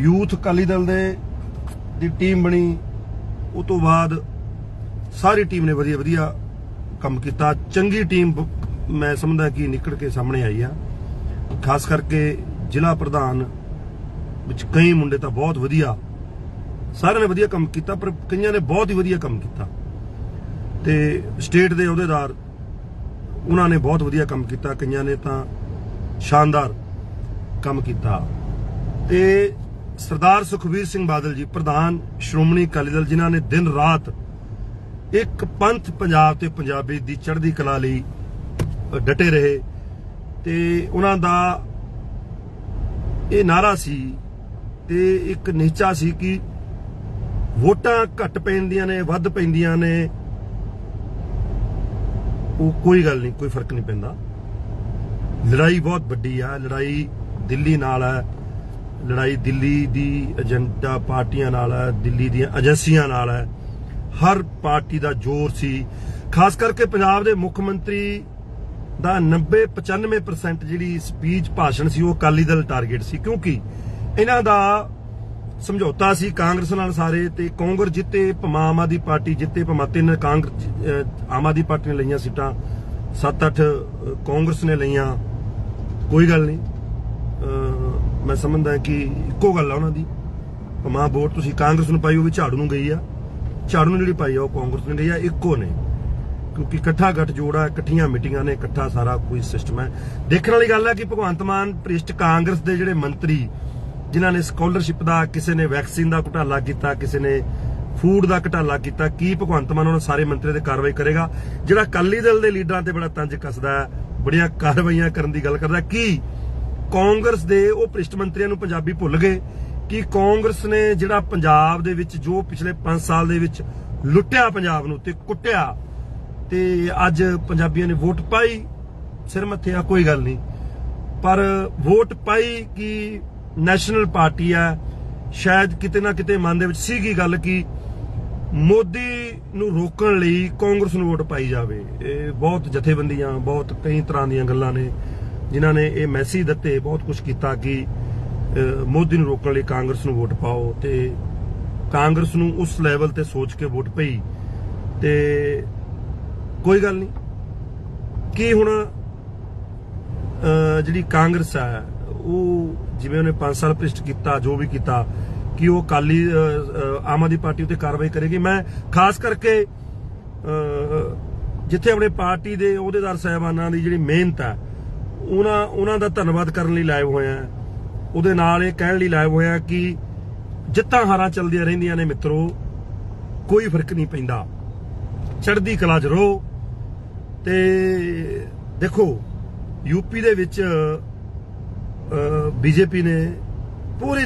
Youth Akali Dal ਦੇ ਦੀ team ਬਣੀ। ਉਹ ਤੋਂ ਬਾਅਦ ਸਾਰੀ ਟੀਮ ਨੇ ਵਧੀਆ ਵਧੀਆ ਕੰਮ ਕੀਤਾ। ਚੰਗੀ ਟੀਮ ਮੈਂ ਸਮਝਦਾ ਕਿ ਨਿਕਲ ਕੇ ਸਾਹਮਣੇ ਆਈ ਆ। ਖਾਸ ਕਰਕੇ ਜ਼ਿਲ੍ਹਾ ਪ੍ਰਧਾਨ ਵਿੱਚ ਕਈ ਮੁੰਡੇ ਤਾਂ ਬਹੁਤ ਵਧੀਆ ਸਾਰਿਆਂ ਨੇ ਵਧੀਆ ਕੰਮ ਕੀਤਾ, ਪਰ ਕਈਆਂ ਨੇ ਬਹੁਤ ਹੀ ਵਧੀਆ ਕੰਮ ਕੀਤਾ। ਤੇ ਸਟੇਟ ਦੇ ਅਹੁਦੇਦਾਰ ਉਹਨਾਂ ਨੇ ਬਹੁਤ ਵਧੀਆ ਕੰਮ ਕੀਤਾ। ਕਈਆਂ ਨੇ ਤਾਂ ਸ਼ਾਨਦਾਰ ਕੰਮ ਕੀਤਾ। ਤੇ ਸਰਦਾਰ ਸੁਖਬੀਰ ਸਿੰਘ ਬਾਦਲ ਜੀ, ਪ੍ਰਧਾਨ ਸ਼੍ਰੋਮਣੀ ਅਕਾਲੀ ਦਲ, ਜਿਨ੍ਹਾਂ ਨੇ ਦਿਨ ਰਾਤ ਇੱਕ ਪੰਥ ਪੰਜਾਬ ਤੇ ਪੰਜਾਬੀ ਦੀ ਚੜ੍ਹਦੀ ਕਲਾ ਲਈ ਡਟੇ ਰਹੇ ਤੇ ਉਹਨਾਂ ਦਾ ਇਹ ਨਾਰਾ ਸੀ ਤੇ ਇੱਕ ਨਿਹਚਾ ਸੀ ਕਿ ਵੋਟਾਂ ਘੱਟ ਪੈਂਦੀਆਂ ਨੇ, ਵੱਧ ਪੈਂਦੀਆਂ ਨੇ, ਉਹ ਕੋਈ ਗੱਲ ਨਹੀਂ, ਕੋਈ ਫ਼ਰਕ ਨਹੀਂ ਪੈਂਦਾ। ਲੜਾਈ ਬਹੁਤ ਵੱਡੀ ਆ, ਲੜਾਈ ਦਿੱਲੀ ਨਾਲ ਹੈ ਲੜਾਈ ਦਿੱਲੀ ਦੀ ਏਜੰਟਾ ਪਾਰਟੀਆਂ ਨਾਲ ਹੈ, ਦਿੱਲੀ ਦੀਆਂ ਏਜੰਸੀਆਂ ਨਾਲ ਹੈ। ਹਰ ਪਾਰਟੀ ਦਾ ਜ਼ੋਰ ਸੀ। ਖਾਸ ਕਰਕੇ ਪੰਜਾਬ ਦੇ ਮੁੱਖ ਮੰਤਰੀ ਦਾ 90 95% ਜਿਹੜੀ ਸਪੀਚ ਭਾਸ਼ਣ ਸੀ, ਉਹ ਅਕਾਲੀ ਦਲ ਟਾਰਗੇਟ ਸੀ। ਕਿਉਂਕਿ ਇਹਨਾਂ ਦਾ ਸਮਝੌਤਾ ਸੀ ਕਾਂਗਰਸ ਨਾਲ ਸਾਰੇ ਤੇ ਕਾਂਗਰਸ ਜਿੱਤੇ ਭਾਵੇਂ ਆਮ ਆਦਮੀ ਪਾਰਟੀ ਜਿੱਤੇ ਭਾਵੇਂ ਤਿੰਨ ਕਾਂਗਰਸ ਆਮ ਆਦਮੀ ਪਾਰਟੀ ਨੇ ਲਈਆਂ ਸੀਟਾਂ 7-8 ਕਾਂਗਰਸ ਨੇ ਲਈਆਂ। ਕੋਈ ਗੱਲ ਨਹੀਂ। ਮੈਂ ਸਮਝਦਾ ਕਿ ਇੱਕੋ ਗੱਲ ਆ ਉਹਨਾਂ ਦੀ। ਭਾਵੇਂ ਵੋਟ ਤੁਸੀਂ ਕਾਂਗਰਸ ਨੂੰ ਪਾਈ, ਉਹ ਵੀ ਝਾੜੂ ਨੂੰ ਗਈ ਆ। ਝਾੜੂ ਨੂੰ ਜਿਹੜੀ ਪਾਈ ਆ, ਉਹ ਕਾਂਗਰਸ ਨੂੰ ਗਈ ਆ, ਇੱਕੋ ਨੇ। ਕਿਉਂਕਿ ਇਕੱਠਾ ਗੱਠ ਜੋੜਾ ਇਕੱਠੀਆਂ ਮੀਟਿੰਗਾਂ ਨੇ, ਇਕੱਠਾ ਸਾਰਾ ਕੋਈ ਸਿਸਟਮ ਹੈ। ਦੇਖਣ ਵਾਲੀ ਗੱਲ ਹੈ ਕਿ ਭਗਵੰਤ ਮਾਨ ਪ੍ਰਿਸ਼ਟ ਕਾਂਗਰਸ ਦੇ ਜਿਹੜੇ ਮੰਤਰੀ, ਜਿਨ੍ਹਾਂ ਨੇ ਸਕਾਲਰਸ਼ਿਪ ਦਾ, ਕਿਸੇ ਨੇ ਵੈਕਸੀਨ ਦਾ ਘੁਟਾਲਾ ਕੀਤਾ, ਕਿਸੇ ਨੇ ਫੂਡ ਦਾ ਘੁਟਾਲਾ ਕੀਤਾ, ਕੀ ਭਗਵੰਤ ਮਾਨ ਉਹਨਾਂ ਸਾਰੇ ਮੰਤਰੀ ਤੇ ਕਾਰਵਾਈ ਕਰੇਗਾ? ਜਿਹੜਾ ਅਕਾਲੀ ਦਲ ਦੇ ਲੀਡਰਾਂ ਤੇ ਬੜਾ ਤੰਜ ਕੱਸਦਾ ਹੈ ਬੜੀਆਂ ਕਾਰਵਾਈਆਂ ਕਰਨ ਦੀ ਗੱਲ ਕਰਦਾ, ਕੀ ਕਾਂਗਰਸ ਦੇ ਉਹ ਭ੍ਰਿਸ਼ਟ ਮੰਤਰੀਆਂ ਨੂੰ ਪੰਜਾਬੀ ਭੁੱਲ ਗਏ ਕਿ ਕਾਂਗਰਸ ਨੇ ਜਿਹੜਾ ਪੰਜਾਬ ਦੇ ਵਿੱਚ ਜੋ ਪਿਛਲੇ 5 ਸਾਲ ਦੇ ਵਿੱਚ ਲੁੱਟਿਆ ਪੰਜਾਬ ਨੂੰ ਤੇ ਕੁੱਟਿਆ ਤੇ ਅੱਜ ਪੰਜਾਬੀਆਂ ਨੇ ਵੋਟ ਪਾਈ, ਸਿਰ ਮੱਥੇ ਆ, ਕੋਈ ਗੱਲ ਨਹੀਂ। ਪਰ ਵੋਟ ਪਾਈ ਕਿ ਨੈਸ਼ਨਲ ਪਾਰਟੀ ਆ, ਸ਼ਾਇਦ ਕਿਤੇ ਨਾ ਕਿਤੇ ਮਨ ਦੇ ਵਿੱਚ ਸੀਗੀ ਗੱਲ ਕਿ ਮੋਦੀ ਨੂੰ ਰੋਕਣ ਲਈ ਕਾਂਗਰਸ ਨੂੰ ਵੋਟ ਪਾਈ ਜਾਵੇ। ਇਹ ਬਹੁਤ ਜਥੇਬੰਦੀਆਂ, ਬਹੁਤ ਕਈ ਤਰ੍ਹਾਂ ਦੀਆਂ ਗੱਲਾਂ ਨੇ। ਜਿਨ੍ਹਾਂ ਨੇ ਇਹ ਮੈਸੇਜ ਦਿੱਤੇ, ਬਹੁਤ ਕੁਝ ਕੀਤਾ ਕਿ ਮੋਦੀ ਨੂੰ ਰੋਕਣ ਲਈ ਕਾਂਗਰਸ ਨੂੰ ਵੋਟ ਪਾਓ ਤੇ ਕਾਂਗਰਸ ਨੂੰ ਉਸ ਲੈਵਲ ਤੇ ਸੋਚ ਕੇ ਵੋਟ ਪਈ ਤੇ ਕੋਈ ਗੱਲ ਨਹੀਂ। ਕੀ ਹੁਣ ਜਿਹੜੀ ਕਾਂਗਰਸ ਹੈ, ਉਹ ਜਿਵੇਂ ਉਹਨੇ 5 ਸਾਲ ਭ੍ਰਿਸ਼ਟ ਕੀਤਾ, ਜੋ ਵੀ ਕੀਤਾ, ਕਿ ਉਹ ਕਾਲੀ ਆਮ ਆਦਮੀ ਪਾਰਟੀ ਉਤੇ ਕਾਰਵਾਈ ਕਰੇਗੀ? ਮੈਂ ਖਾਸ ਕਰਕੇ ਜਿੱਥੇ ਆਪਣੇ ਪਾਰਟੀ ਦੇ ਅਹੁਦੇਦਾਰ ਸਾਹਿਬਾਨਾਂ ਦੀ ਜਿਹੜੀ ਮਿਹਨਤ ਹੈ ਉਹਨਾਂ ਉਹਨਾਂ ਦਾ ਧੰਨਵਾਦ ਕਰਨ ਲਈ ਲਾਈਵ ਹੋਇਆ ਉਹਦੇ ਨਾਲ ਇਹ ਕਹਿਣ ਲਈ ਲਾਈਵ ਹੋਇਆ ਕਿ ਜਿੱਤਾਂ ਹਾਰਾਂ ਚੱਲਦੀਆਂ ਰਹਿੰਦੀਆਂ ਨੇ ਮਿੱਤਰੋ, ਕੋਈ ਫ਼ਰਕ ਨਹੀਂ ਪੈਂਦਾ। ਚੜ੍ਹਦੀ ਕਲਾ 'ਚ ਰਹੋ ਤੇ ਦੇਖੋ ਯੂਪੀ ਦੇ ਵਿੱਚ ਬੀਜੇਪੀ ਨੇ ਪੂਰੀ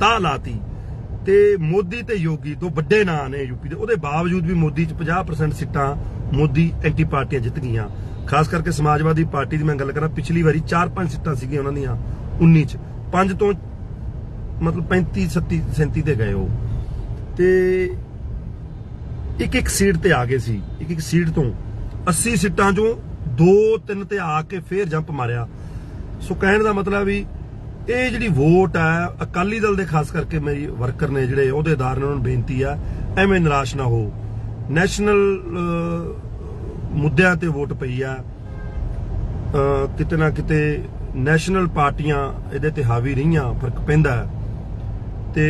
ਤਾਹ ਲਾਤੀ ਤੇ ਮੋਦੀ ਤੇ ਯੋਗੀ ਦੋ ਵੱਡੇ ਨਾਂ ਨੇ ਯੂਪੀ ਦੇ। ਉਹਦੇ ਬਾਵਜੂਦ ਵੀ ਮੋਦੀ ਚ 50% ਸੀਟਾਂ, ਮੋਦੀ ਐਂਟੀ ਪਾਰਟੀਆਂ ਜਿੱਤ ਗਈਆਂ। ਖਾਸ ਕਰਕੇ ਸਮਾਜਵਾਦੀ ਪਾਰਟੀ ਦੀ ਮੈਂ ਗੱਲ ਕਰਾਂ, ਪਿਛਲੀ ਵਾਰੀ 4-5 ਸੀਟਾਂ ਸੀਗੀਆਂ ਉਹਨਾਂ ਦੀਆਂ 19 ਚ। 5 ਤੋਂ ਮਤਲਬ 35 37 37 ਤੇ ਗਏ ਉਹ। ਤੇ ਇੱਕ ਇੱਕ ਸੀਟ ਤੇ ਆ ਗਏ ਸੀ ਇੱਕ ਇੱਕ ਸੀਟ ਤੋਂ। 80 ਸੀਟਾਂ ਚੋਂ 2 3 ਤੇ ਆ ਕੇ ਫੇਰ ਜੰਪ ਮਾਰਿਆ। ਸੋ ਕਹਿਣ ਦਾ ਮਤਲਬ ਵੀ ਇਹ ਜਿਹੜੀ ਵੋਟ ਹੈ ਅਕਾਲੀ ਦਲ ਦੇ ਖਾਸ ਕਰਕੇ ਮੇਰੀ ਵਰਕਰ ਨੇ ਜਿਹੜੇ ਅਹੁਦੇਦਾਰ ਨੇ ਉਹਨਾਂ ਨੂੰ ਬੇਨਤੀ ਆ, ਐਵੇਂ ਨਿਰਾਸ਼ ਨਾ ਹੋ। ਨੈਸ਼ਨਲ ਮੁੱਦਿਆਂ ਤੇ ਵੋਟ ਪਈ ਆ। ਕਿਤੇ ਨਾ ਕਿਤੇ ਨੈਸ਼ਨਲ ਪਾਰਟੀਆਂ ਇਹਦੇ ਤੇ ਹਾਵੀ ਰਹੀਆਂ, ਫ਼ਰਕ ਪੈਂਦਾ ਹੈ। ਤੇ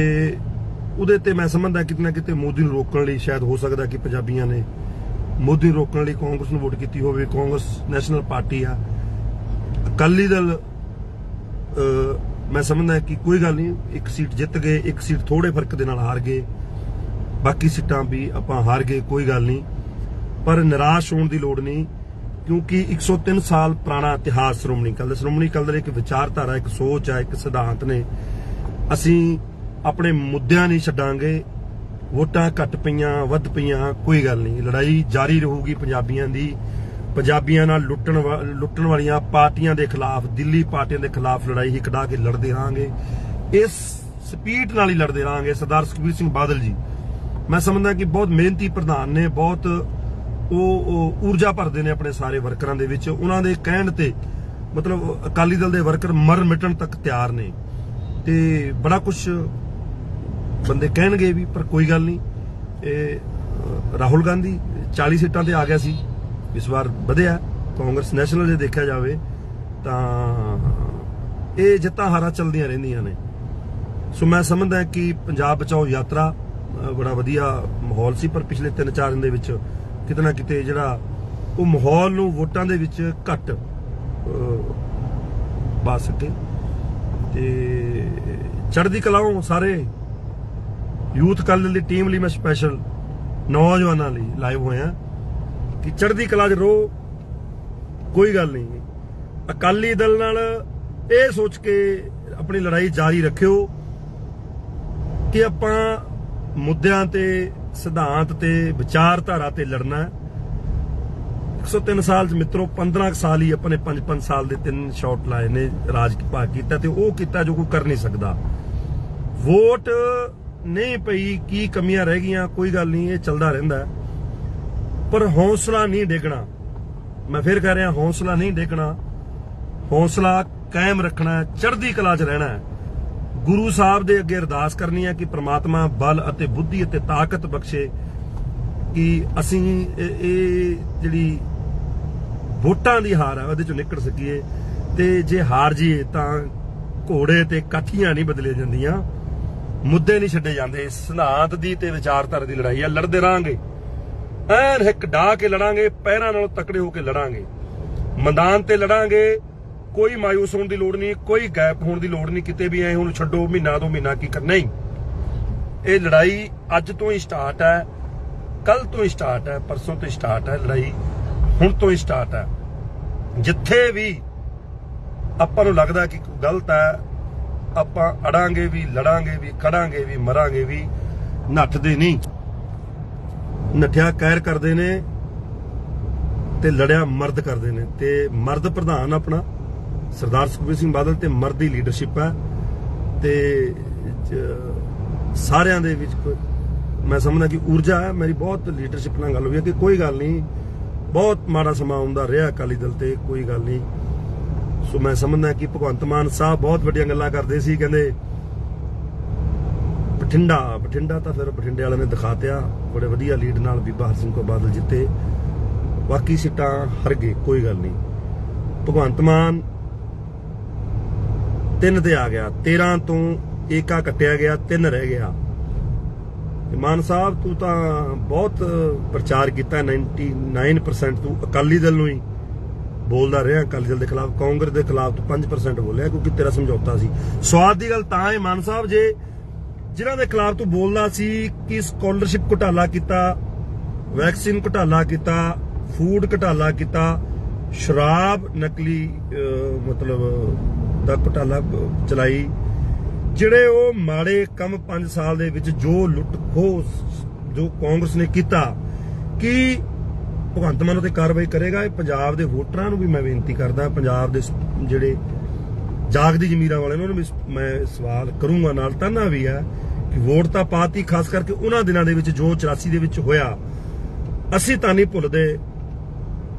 ਉਹਦੇ ਤੇ ਮੈਂ ਸਮਝਦਾ ਕਿਤੇ ਨਾ ਕਿਤੇ ਮੋਦੀ ਨੂੰ ਰੋਕਣ ਲਈ ਸ਼ਾਇਦ ਹੋ ਸਕਦਾ ਕਿ ਪੰਜਾਬੀਆਂ ਨੇ ਮੋਦੀ ਨੂੰ ਰੋਕਣ ਲਈ ਕਾਂਗਰਸ ਨੂੰ ਵੋਟ ਕੀਤੀ ਹੋਵੇ। ਕਾਂਗਰਸ ਨੈਸ਼ਨਲ ਪਾਰਟੀ ਆ। ਅਕਾਲੀ ਦਲ ਮੈਂ ਸਮਝਦਾ ਕਿ ਕੋਈ ਗੱਲ ਨਹੀਂ, ਇੱਕ ਸੀਟ ਜਿੱਤ ਗਏ, ਇੱਕ ਸੀਟ ਥੋੜੇ ਫ਼ਰਕ ਦੇ ਨਾਲ ਹਾਰ ਗਏ। ਬਾਕੀ ਸੀਟਾਂ ਵੀ ਆਪਾਂ ਹਾਰ ਗਏ, ਕੋਈ ਗੱਲ ਨਹੀਂ। ਪਰ ਨਿਰਾਸ਼ ਹੋਣ ਦੀ ਲੋੜ ਨਹੀਂ, ਕਿਉਂਕਿ 103 ਸਾਲ ਪੁਰਾਣਾ ਇਤਿਹਾਸ ਸ਼੍ਰੋਮਣੀ ਅਕਾਲੀ ਦਲ, ਸ਼੍ਰੋਮਣੀ ਅਕਾਲੀ ਦਲ ਇੱਕ ਵਿਚਾਰਧਾਰਾ, ਇੱਕ ਸੋਚ ਹੈ ਇੱਕ ਸਿਧਾਂਤ ਨੇ। ਅਸੀਂ ਆਪਣੇ ਮੁੱਦਿਆਂ ਨਹੀਂ ਛੱਡਾਂਗੇ। ਵੋਟਾਂ ਘੱਟ ਪਈਆਂ, ਵੱਧ ਪਈਆਂ, ਕੋਈ ਗੱਲ ਨਹੀਂ। ਲੜਾਈ ਜਾਰੀ ਰਹੂਗੀ ਪੰਜਾਬੀਆਂ ਦੀ। ਪੰਜਾਬੀਆਂ ਨਾਲ ਲੁੱਟਣ ਲੁੱਟਣ ਵਾਲੀਆਂ ਪਾਰਟੀਆਂ ਦੇ ਖਿਲਾਫ, ਦਿੱਲੀ ਪਾਰਟੀਆਂ ਦੇ ਖਿਲਾਫ ਲੜਾਈ ਹੀ ਕਢਾ ਕੇ ਲੜਦੇ ਰਹਾਂਗੇ। ਇਸ ਸਪੀਡ ਨਾਲ ਹੀ ਲੜਦੇ ਰਹਾਂਗੇ। ਸਰਦਾਰ ਸੁਖਬੀਰ ਸਿੰਘ ਬਾਦਲ ਜੀ, ਮੈਂ ਸਮਝਦਾ ਕਿ ਬਹੁਤ ਮਿਹਨਤੀ ਪ੍ਰਧਾਨ ਨੇ, ਬਹੁਤ ਉਹ ਊਰਜਾ ਭਰਦੇ ਨੇ ਆਪਣੇ ਸਾਰੇ ਵਰਕਰਾਂ ਦੇ ਵਿੱਚ। ਉਹਨਾਂ ਦੇ ਕਹਿਣ ਤੇ ਮਤਲਬ ਅਕਾਲੀ ਦਲ ਦੇ ਵਰਕਰ ਮਰ ਮਿਟਣ ਤੱਕ ਤਿਆਰ ਨੇ। ਤੇ ਬੜਾ ਕੁਝ ਬੰਦੇ ਕਹਿਣਗੇ ਵੀ, ਪਰ ਕੋਈ ਗੱਲ ਨਹੀਂ। ਇਹ ਰਾਹੁਲ ਗਾਂਧੀ 40 ਸੀਟਾਂ ਤੇ ਆ ਗਿਆ ਸੀ। ਇਸ ਵਾਰ ਵਧਿਆ। ਕਾਂਗਰਸ ਨੈਸ਼ਨਲ ਜੇ ਦੇਖਿਆ ਜਾਵੇ ਤਾਂ ਇਹ ਜਿੱਤਾਂ ਹਾਰਾਂ ਚੱਲਦੀਆਂ ਰਹਿੰਦੀਆਂ ਨੇ। ਸੋ ਮੈਂ ਸਮਝਦਾ ਕਿ ਪੰਜਾਬ ਬਚਾਓ ਯਾਤਰਾ ਬੜਾ ਵਧੀਆ ਮਾਹੌਲ ਸੀ, ਪਰ ਪਿਛਲੇ 3-4 ਦਿਨ ਦੇ ਵਿੱਚ ਕਿਤੇ ਨਾ ਕਿਤੇ ਜਿਹੜਾ ਉਹ ਮਾਹੌਲ ਨੂੰ ਵੋਟਾਂ ਦੇ ਵਿੱਚ ਘੱਟ ਪਾ ਸਕੇ। ਤੇ ਚੜ੍ਹਦੀ ਕਲਾਓਂ ਸਾਰੇ ਯੂਥ ਕੱਲ ਦੀ ਟੀਮ ਲਈ ਮੈਂ ਸਪੈਸ਼ਲ ਨੌਜਵਾਨਾਂ ਲਈ ਲਾਈਵ ਹੋਇਆ ਕਿ ਚੜ੍ਹਦੀ ਕਲਾ 'ਚ ਰੋ ਕੋਈ ਗੱਲ ਨਹੀਂ। ਅਕਾਲੀ ਦਲ ਨਾਲ ਇਹ ਸੋਚ ਕੇ ਆਪਣੀ ਲੜਾਈ ਜਾਰੀ ਰੱਖਿਓ ਕਿ ਆਪਾਂ ਮੁੱਦਿਆਂ ਤੇ ਸਿਧਾਂਤ ਤੇ ਵਿਚਾਰਧਾਰਾ ਤੇ ਲੜਨਾ ਹੈ। 103 ਸਾਲ ਚ ਮਿੱਤਰੋ 15 ਸਾਲ ਹੀ ਆਪਣੇ 5-5 ਸਾਲ ਦੇ ਤਿੰਨ ਸ਼ਾਟ ਲਾਏ ਨੇ ਰਾਜ ਭਾਗ ਕੀਤਾ ਤੇ ਉਹ ਕੀਤਾ ਜੋ ਕੋਈ ਕਰ ਨਹੀਂ ਸਕਦਾ। ਵੋਟ ਨਹੀਂ ਪਈ ਕੀ ਕਮੀਆਂ ਰਹਿ ਗਈਆਂ ਕੋਈ ਗੱਲ ਨਹੀਂ ਇਹ ਚੱਲਦਾ ਰਹਿੰਦਾ ਪਰ ਹੌਸਲਾ ਨਹੀਂ ਡੇਗਣਾ। ਮੈਂ ਫਿਰ ਕਹਿ ਰਿਹਾ ਹੌਸਲਾ ਨਹੀਂ ਡੇਗਣਾ। ਹੌਸਲਾ ਕਾਇਮ ਰੱਖਣਾ ਹੈ, ਚੜ੍ਹਦੀ ਕਲਾ 'ਚ ਰਹਿਣਾ ਗੁਰੂ ਸਾਹਿਬ ਦੇ ਅੱਗੇ ਅਰਦਾਸ ਕਰਨੀ ਹੈ ਕਿ ਪ੍ਰਮਾਤਮਾ ਬਲ ਅਤੇ ਬੁੱਧੀ ਅਤੇ ਤਾਕਤ ਬਖਸ਼ੇ ਕਿ ਅਸੀਂ ਇਹ ਜਿਹੜੀ ਵੋਟਾਂ ਦੀ ਹਾਰ ਹੈ, ਉਹਦੇ ਚੋਂ ਨਿਕਲ ਸਕੀਏ। ਤੇ ਜੇ ਹਾਰ ਜੀਏ ਤਾਂ ਘੋੜੇ ਤੇ ਕਾਠੀਆਂ ਨਹੀਂ ਬਦਲੀਆਂ ਜਾਂਦੀਆਂ। ਮੁੱਦੇ ਨਹੀਂ ਛੱਡੇ ਜਾਂਦੇ। ਸਿਧਾਂਤ ਦੀ ਤੇ ਵਿਚਾਰਧਾਰਾ ਦੀ ਲੜਾਈ ਆ ਲੜਦੇ ਰਾਂਗੇ ਐਨ ਹਿੱਕ ਢਾ ਕੇ ਲੜਾਂਗੇ। ਪੈਰਾਂ ਨਾਲੋਂ ਤਕੜੇ ਹੋ ਕੇ ਲੜਾਂਗੇ। ਮੈਦਾਨ ਤੇ ਲੜਾਂਗੇ। ਕੋਈ ਮਾਇੂਸ ਹੋਣ ਦੀ ਲੋੜ ਨਹੀਂ, ਕੋਈ ਗੈਪ ਹੋਣ ਦੀ ਲੋੜ ਨਹੀਂ, ਕਿਤੇ ਵੀ ਐ ਹੁਣ ਛੱਡੋ, ਮਹੀਨਾ ਦੋ ਮਹੀਨਾ ਕੀ ਕਰਨਾ ਨਹੀਂ ਇਹ ਲੜਾਈ ਅੱਜ ਤੋਂ ਹੀ ਸਟਾਰਟ ਹੈ, ਕੱਲ ਤੋਂ ਹੀ ਸਟਾਰਟ ਹੈ, ਪਰਸੋਂ ਤੋਂ ਹੀ ਸਟਾਰਟ ਹੈ ਲੜਾਈ, ਹੁਣ ਤੋਂ ਹੀ ਸਟਾਰਟ ਹੈ। ਜਿੱਥੇ ਵੀ ਆਪਾਂ ਨੂੰ ਲੱਗਦਾ ਕਿ ਗਲਤ ਹੈ, ਆਪਾਂ ਅੜਾਂਗੇ ਵੀ, ਲੜਾਂਗੇ ਵੀ ਕੜਾਂਗੇ ਵੀ, ਮਰਾਂਗੇ ਵੀ, ਨੱਠਦੇ ਨਹੀਂ। ਨੱਠਿਆ ਕਹਿਰ ਕਰਦੇ ਨੇ ਤੇ ਲੜਿਆ ਮਰਦ ਕਰਦੇ ਨੇ ਤੇ ਮਰਦ ਪ੍ਰਧਾਨ ਆਪਣਾ। ਸਰਦਾਰ ਸੁਖਬੀਰ ਸਿੰਘ ਬਾਦਲ ਤੇ ਮਰਦੀ ਲੀਡਰਸ਼ਿਪ ਹੈ ਤੇ ਸਾਰਿਆਂ ਦੇ ਵਿੱਚ ਮੈਂ ਸਮਝਦਾ ਕਿ ਊਰਜਾ ਹੈ। ਮੇਰੀ ਬਹੁਤ ਲੀਡਰਸ਼ਿਪ ਨਾਲ ਗੱਲ ਹੋਈ ਹੈ ਕਿ ਕੋਈ ਗੱਲ ਨਹੀਂ। ਬਹੁਤ ਮਾੜਾ ਸਮਾਂ ਆਉਂਦਾ ਰਿਹਾ ਅਕਾਲੀ ਦਲ ਤੇ, ਕੋਈ ਗੱਲ ਨਹੀਂ। ਸੋ ਮੈਂ ਸਮਝਦਾ ਕਿ ਭਗਵੰਤ ਮਾਨ ਸਾਹਿਬ ਬਹੁਤ ਵੱਡੀਆਂ ਗੱਲਾਂ ਕਰਦੇ ਸੀ, ਕਹਿੰਦੇ ਬਠਿੰਡਾ ਬਠਿੰਡਾ ਤਾਂ ਫਿਰ ਬਠਿੰਡੇ ਵਾਲਿਆਂ ਨੇ ਦਿਖਾਤਿਆ। ਬੜੇ ਵਧੀਆ ਲੀਡ ਨਾਲ ਬੀਬਾ ਹਰਸਿੰਘ ਕੌਰ ਬਾਦਲ ਜਿੱਤੇ। ਬਾਕੀ ਸੀਟਾਂ ਹਰ ਗਏ, ਕੋਈ ਗੱਲ ਨਹੀਂ। ਭਗਵੰਤ ਮਾਨ ਤਿੰਨ ਤੇ ਆ ਗਿਆ। 13 ਤੋਂ ਏਕਾ ਕੱਟਿਆ ਗਿਆ, ਤਿੰਨ ਰਹਿ ਗਿਆ। ਤੇ ਮਾਨ ਸਾਹਿਬ, ਤੂੰ ਤਾਂ ਬਹੁਤ ਪ੍ਰਚਾਰ ਕੀਤਾ 99% ਤੂੰ ਅਕਾਲੀ ਦਲ ਨੂੰ ਹੀ ਬੋਲਦਾ ਰਿਹਾ, ਅਕਾਲੀ ਦਲ ਦੇ ਖਿਲਾਫ, ਕਾਂਗਰਸ ਦੇ ਖਿਲਾਫ ਤੂੰ 5% ਬੋਲਿਆ, ਕਿਉਂਕਿ ਤੇਰਾ ਸਮਝੌਤਾ ਸੀ। ਸਵਾਦ ਦੀ ਗੱਲ ਤਾਂ ਹੈ ਮਾਨ ਸਾਹਿਬ, ਜੇ ਜਿਨ੍ਹਾਂ ਦੇ ਖਿਲਾਫ ਤੂੰ ਬੋਲਦਾ ਸੀ ਕਿ ਸਕਾਲਰਸ਼ਿਪ ਘੁਟਾਲਾ ਕੀਤਾ ਵੈਕਸੀਨ ਘੁਟਾਲਾ ਕੀਤਾ ਫੂਡ ਘੁਟਾਲਾ ਕੀਤਾ, ਸ਼ਰਾਬ ਨਕਲੀ ਮਤਲਬ ਦਾ ਘੁਟਾਲਾ ਚਲਾਈ, ਜਿਹੜੇ ਉਹ ਮਾੜੇ ਕੰਮ 5 ਸਾਲ ਦੇ ਵਿੱਚ ਜੋ ਲੁੱਟ ਖੋਹ ਜੋ ਕਾਂਗਰਸ ਨੇ ਕੀਤਾ, ਕਿ ਭਗਵੰਤ ਮਾਨ ਤੇ ਕਾਰਵਾਈ ਕਰੇਗਾ? ਇਹ ਪੰਜਾਬ ਦੇ ਵੋਟਰਾਂ ਨੂੰ ਵੀ ਮੈਂ ਬੇਨਤੀ ਕਰਦਾ, ਪੰਜਾਬ ਦੇ ਜਿਹੜੇ ਜਾਗਦੀ ਜ਼ਮੀਰਾਂ ਵਾਲੇ ਨੇ, ਉਹਨਾਂ ਨੂੰ ਵੀ ਮੈਂ ਸਵਾਲ ਕਰੂੰਗਾ ਨਾਲ ਤਾਨਾ ਵੀ ਹੈ ਕਿ ਵੋਟ ਤਾਂ ਪਾਤੀ, ਖਾਸ ਕਰਕੇ ਉਹਨਾਂ ਦਿਨਾਂ ਦੇ ਵਿੱਚ ਜੋ 84 ਦੇ ਵਿੱਚ ਹੋਇਆ। ਅਸੀਂ ਤਾਂ ਨਹੀਂ ਭੁੱਲਦੇ,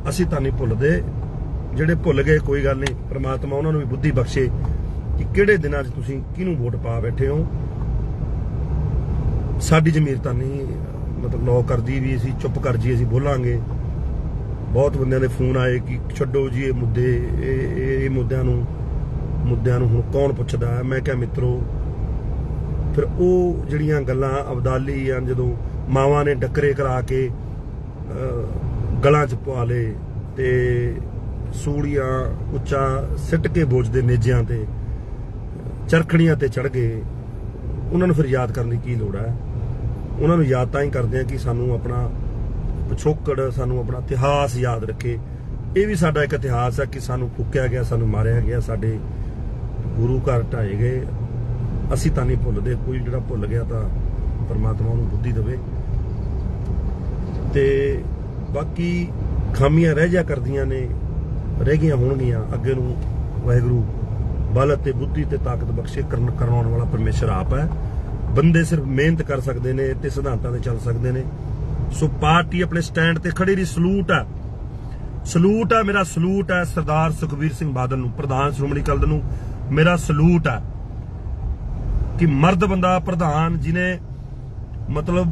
ਅਸੀਂ ਤਾਂ ਨਹੀਂ ਭੁੱਲਦੇ ਜਿਹੜੇ ਭੁੱਲ ਗਏ, ਕੋਈ ਗੱਲ ਨਹੀਂ। ਪ੍ਰਮਾਤਮਾ ਉਹਨਾਂ ਨੂੰ ਵੀ ਬੁੱਧੀ ਬਖਸ਼ੇ ਕਿ ਕਿਹੜੇ ਦਿਨਾਂ 'ਚ ਤੁਸੀਂ ਕਿਹਨੂੰ ਵੋਟ ਪਾ ਬੈਠੇ ਹੋ। ਸਾਡੀ ਜ਼ਮੀਰ ਤਾਂ ਨਹੀਂ, ਮਤਲਬ ਨੌ ਕਰਦੀ ਵੀ ਅਸੀਂ, ਚੁੱਪ ਕਰ ਜੀ ਅਸੀਂ ਬੋਲਾਂਗੇ। ਬਹੁਤ ਬੰਦਿਆਂ ਦੇ ਫੋਨ ਆਏ ਕਿ ਛੱਡੋ ਜੀ ਇਹ ਮੁੱਦੇ, ਇਹ, ਇਹ- ਇਹ ਮੁੱਦਿਆਂ ਨੂੰ ਮੁੱਦਿਆਂ ਨੂੰ ਹੁਣ ਕੌਣ ਪੁੱਛਦਾ? ਹੈ ਮੈਂ ਕਿਹਾ, ਮਿੱਤਰੋ, ਫਿਰ ਉਹ ਜਿਹੜੀਆਂ ਗੱਲਾਂ ਅਬਦਾਲੀ ਜਾਂ ਜਦੋਂ ਮਾਵਾਂ ਨੇ ਡੱਕਰੇ ਕਰਾ ਕੇ ਗਲਾਂ 'ਚ ਪਵਾ ਲਏ ਤੇ ਸੂੜੀਆਂ ਉੱਚਾ ਸਿੱਟ ਕੇ ਬੋਝਦੇ ਨੇਜਿਆਂ ਤੇ, ਚਰਖੜੀਆਂ ਤੇ ਚੜ ਗਏ ਉਹਨਾਂ ਨੂੰ ਫਿਰ ਯਾਦ ਕਰਨ ਦੀ ਕੀ ਲੋੜ ਹੈ? ਉਹਨਾਂ ਨੂੰ ਯਾਦ ਤਾਂ ਹੀ ਕਰਦੇ ਆ ਕਿ ਸਾਨੂੰ ਆਪਣਾ ਪਿਛੋਕੜ, ਸਾਨੂੰ ਆਪਣਾ ਇਤਿਹਾਸ ਯਾਦ ਰੱਖੇ। ਇਹ ਵੀ ਸਾਡਾ ਇੱਕ ਇਤਿਹਾਸ ਹੈ ਕਿ ਸਾਨੂੰ ਫੁੱਕਿਆ ਗਿਆ, ਸਾਨੂੰ ਮਾਰਿਆ ਗਿਆ, ਸਾਡੇ ਗੁਰੂ ਘਰ ਢਾਏ ਗਏ। ਅਸੀਂ ਤਾਂ ਨਹੀਂ ਭੁੱਲਦੇ, ਕੋਈ ਜਿਹੜਾ ਭੁੱਲ ਗਿਆ ਤਾਂ ਪਰਮਾਤਮਾ ਉਹਨੂੰ ਬੁੱਧੀ ਦੇਵੇ। ਤੇ ਬਾਕੀ ਖਾਮੀਆਂ ਰਹਿ ਜਾ ਕਰਦੀਆਂ ਨੇ। ਰਹਿ ਗਈਆਂ ਹੋਣਗੀਆਂ ਅੱਗੇ ਨੂੰ ਵਾਹਿਗੁਰੂ ਬਲ ਅਤੇ ਬੁੱਧੀ ਤੇ ਤਾਕਤ ਬਖਸ਼ੇ ਕਰਨ ਕਰਾਉਣ ਵਾਲਾ ਪਰਮੇਸ਼ਰ ਆਪ ਹੈ। ਬੰਦੇ ਸਿਰਫ ਮਿਹਨਤ ਕਰ ਸਕਦੇ ਨੇ ਤੇ ਸਿਧਾਂਤਾਂ ਤੇ ਚੱਲ ਸਕਦੇ ਨੇ। ਸੋ ਪਾਰਟੀ ਆਪਣੇ ਸਟੈਂਡ ਤੇ ਖੜੀ ਰਹੀ, ਸਲੂਟ ਹੈ। ਸਲੂਟ ਹੈ, ਮੇਰਾ ਸਲੂਟ ਹੈ, ਸਰਦਾਰ ਸੁਖਬੀਰ ਸਿੰਘ ਬਾਦਲ ਨੂੰ, ਪ੍ਰਧਾਨ ਸ਼੍ਰੋਮਣੀ ਅਕਾਲੀ ਦਲ ਨੂੰ, ਮੇਰਾ ਸਲੂਟ ਹੈ ਕਿ ਮਰਦ ਬੰਦਾ ਪ੍ਰਧਾਨ ਜਿਨੇ ਮਤਲਬ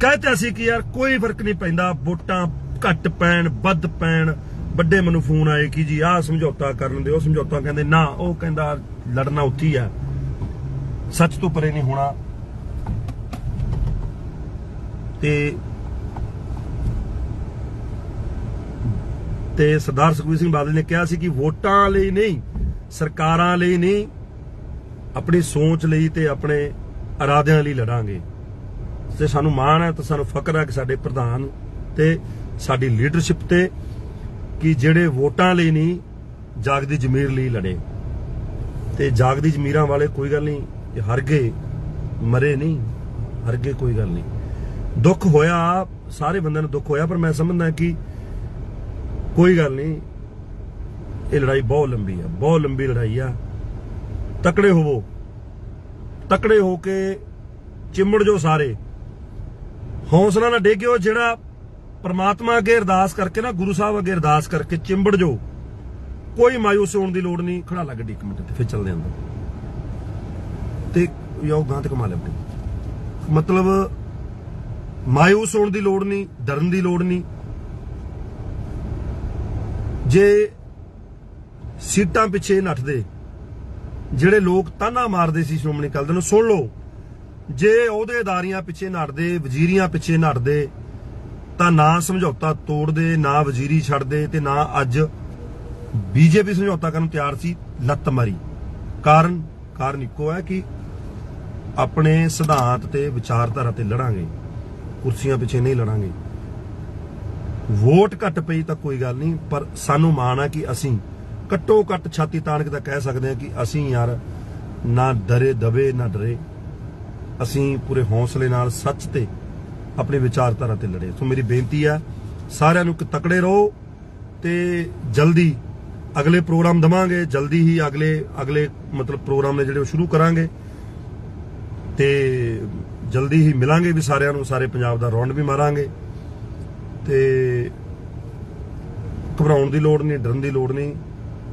ਕਹਤਾ ਸੀ ਕਿ ਯਾਰ ਕੋਈ ਫ਼ਰਕ ਨਹੀਂ ਪੈਂਦਾ, ਵੋਟਾਂ ਘੱਟ ਪੈਣ, ਵੱਧ ਪੈਣ ਵੱਡੇ ਮੈਨੂੰ ਫੋਨ ਆਏ ਕਿ ਜੀ ਆਹ ਸਮਝੌਤਾ ਕਰਨ ਦੇ ਉਹ ਸਮਝੌਤਾ ਕਹਿੰਦੇ, ਨਾ, ਉਹ ਕਹਿੰਦਾ ਲੜਨਾ ਉੱਥੇ ਹੀ ਆ। ਸੱਚ ਤੋਂ ਪਰੇ ਨਹੀਂ ਹੋਣਾ। ਤੇ ਤੇ ਸਰਦਾਰ ਸੁਖਬੀਰ ਸਿੰਘ ਬਾਦਲ ਨੇ ਕਿਹਾ ਸੀ ਕਿ ਵੋਟਾਂ ਲਈ ਨਹੀਂ, ਸਰਕਾਰਾਂ ਲਈ ਨਹੀਂ, ਆਪਣੀ ਸੋਚ ਲਈ ਤੇ ਆਪਣੇ ਇਰਾਦਿਆਂ ਲਈ ਲੜਾਂਗੇ। ਤੇ ਸਾਨੂੰ ਮਾਣ ਹੈ ਤੇ ਸਾਨੂੰ ਫਕਰ ਹੈ ਕਿ ਸਾਡੇ ਪ੍ਰਧਾਨ ਤੇ ਸਾਡੀ ਲੀਡਰਸ਼ਿਪ ਤੇ ਕਿ ਜਿਹੜੇ ਵੋਟਾਂ ਲਈ ਨਹੀਂ ਜਾਗਦੀ ਜ਼ਮੀਰ ਲਈ ਲੜੇ। ਤੇ ਜਾਗਦੀ ਜ਼ਮੀਰਾਂ ਵਾਲੇ ਕੋਈ ਗੱਲ ਨਹੀਂ ਇਹ ਗਏ, ਮਰੇ ਨਹੀਂ, ਹਾਰ ਗਏ ਕੋਈ ਗੱਲ ਨਹੀਂ। ਦੁੱਖ ਹੋਇਆ, ਸਾਰੇ ਬੰਦਿਆਂ ਨੂੰ ਦੁੱਖ ਹੋਇਆ, ਪਰ ਮੈਂ ਸਮਝਦਾ ਕਿ ਕੋਈ ਗੱਲ ਨਹੀਂ, ਇਹ ਲੜਾਈ ਬਹੁਤ ਲੰਬੀ ਆ, ਬਹੁਤ ਲੰਬੀ ਲੜਾਈ ਆ। ਤਕੜੇ ਹੋਵੋ। ਤਕੜੇ ਹੋ ਕੇ ਚਿੰਮੜ ਜੋ ਸਾਰੇ। ਹੌਸਲਾ ਨਾ ਡੇਗਿਓ ਜਿਹੜਾ ਪਰਮਾਤਮਾ ਅੱਗੇ ਅਰਦਾਸ ਕਰਕੇ ਨਾ, ਗੁਰੂ ਸਾਹਿਬ ਅੱਗੇ ਅਰਦਾਸ ਕਰਕੇ ਚਿੰਬੜ ਜੋ ਕੋਈ ਮਾਯੂਸ ਹੋਣ ਦੀ ਲੋੜ ਨਹੀਂ, ਖੜਾ ਲੱਗ ਡੀ ਇੱਕ ਮਿੰਟ ਤੇ, ਫਿਰ ਚੱਲਦੇ ਅੰਦਰ। ਤੇ ਯੋ ਤੇ ਕਮਾ ਲੈ ਮਤਲਬ, ਮਾਯੂਸ ਹੋਣ ਦੀ ਲੋੜ ਨਹੀਂ, ਡਰਨ ਦੀ ਲੋੜ ਨਹੀਂ। ਜੇ ਸੀਟਾਂ ਪਿੱਛੇ ਨੱਠਦੇ, ਜਿਹੜੇ ਲੋਕ ਤਾਨਾ ਮਾਰਦੇ ਸੀ ਸ਼੍ਰੋਮਣੀ ਅਕਾਲੀ ਦਲ ਨੂੰ, ਸੁਣ ਲਓ। ਜੇ ਅਹੁਦੇਦਾਰੀਆਂ ਪਿੱਛੇ ਨੱਠਦੇ, ਵਜ਼ੀਰੀਆਂ ਪਿੱਛੇ ਨੱਠਦੇ ਤਾਂ ਨਾ ਸਮਝੌਤਾ ਤੋੜਦੇ, ਨਾ ਵਜ਼ੀਰੀ ਛੱਡਦੇ ਤੇ ਨਾ ਅੱਜ ਬੀਜੇਪੀ ਸਮਝੌਤਾ ਕਰਨ ਤਿਆਰ ਸੀ ਲੱਤ ਮਾਰੀ। ਕਾਰਨ ਕਾਰਨ ਇੱਕੋ ਹੈ ਕਿ ਆਪਣੇ ਸਿਧਾਂਤ ਤੇ ਵਿਚਾਰਧਾਰਾ ਤੇ ਲੜਾਂਗੇ। ਕੁਰਸੀਆਂ ਪਿੱਛੇ ਨਹੀਂ ਲੜਾਂਗੇ। ਵੋਟ ਘੱਟ ਪਈ ਤਾਂ ਕੋਈ ਗੱਲ ਨਹੀਂ, ਪਰ ਸਾਨੂੰ ਮਾਣ ਆ ਕਿ ਅਸੀਂ ਘੱਟੋ ਘੱਟ ਛਾਤੀ ਤਾਣ ਕੇ ਤਾਂ ਕਹਿ ਸਕਦੇ ਹਾਂ ਕਿ ਅਸੀਂ ਯਾਰ ਨਾ ਡਰੇ ਦਬੇ ਨਾ ਡਰੇ। ਅਸੀਂ ਪੂਰੇ ਹੌਸਲੇ ਨਾਲ ਸੱਚ ਤੇ ਆਪਣੀ ਵਿਚਾਰਧਾਰਾ ਤੇ ਲੜੇ। ਸੋ ਮੇਰੀ ਬੇਨਤੀ ਆ, ਸਾਰਿਆਂ ਨੂੰ ਕਿ ਤਕੜੇ ਰਹੋ ਤੇ ਜਲਦੀ ਅਗਲੇ ਪ੍ਰੋਗਰਾਮ ਦਵਾਂਗੇ, ਜਲਦੀ ਹੀ ਅਗਲੇ ਅਗਲੇ ਮਤਲਬ ਪ੍ਰੋਗਰਾਮ ਨੇ ਜਿਹੜੇ ਉਹ ਸ਼ੁਰੂ ਕਰਾਂਗੇ ਤੇ ਜਲਦੀ ਹੀ ਮਿਲਾਂਗੇ ਵੀ ਸਾਰਿਆਂ ਨੂੰ, ਸਾਰੇ ਪੰਜਾਬ ਦਾ ਰੌਂਡ ਵੀ ਮਾਰਾਂਗੇ ਤੇ ਘਬਰਾਉਣ ਦੀ ਲੋੜ ਨਹੀਂ, ਡਰਨ ਦੀ ਲੋੜ ਨਹੀਂ।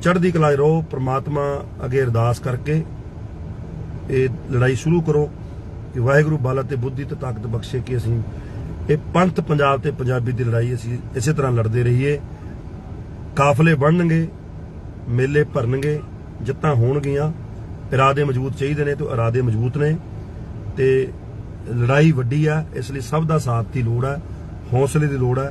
ਚੜ੍ਹਦੀ ਕਲਾ ਰਹੋ, ਪ੍ਰਮਾਤਮਾ ਅੱਗੇ ਅਰਦਾਸ ਕਰਕੇ ਇਹ ਲੜਾਈ ਸ਼ੁਰੂ ਕਰੋ। ਕਿ ਵਾਹਿਗੁਰੂ ਬਾਲਾ ਤੇ ਬੁੱਧੀ ਤੇ ਤਾਕਤ ਬਖਸ਼ੇ ਕਿ ਅਸੀਂ ਇਹ ਪੰਥ ਪੰਜਾਬ ਤੇ ਪੰਜਾਬੀ ਦੀ ਲੜਾਈ ਅਸੀਂ ਇਸੇ ਤਰ੍ਹਾਂ ਲੜਦੇ ਰਹੀਏ। ਕਾਫਲੇ ਬਣਨਗੇ, ਮੇਲੇ ਭਰਨਗੇ ਜਿੱਤਾਂ ਹੋਣਗੀਆਂ, ਇਰਾਦੇ ਮਜ਼ਬੂਤ ਚਾਹੀਦੇ ਨੇ ਤੇ ਇਰਾਦੇ ਮਜ਼ਬੂਤ ਨੇ ਤੇ ਲੜਾਈ ਵੱਡੀ ਆ, ਇਸ ਲਈ ਸਭ ਦਾ ਸਾਥ ਦੀ ਲੋੜ ਹੈ ਹੌਸਲੇ ਦੀ ਲੋੜ ਹੈ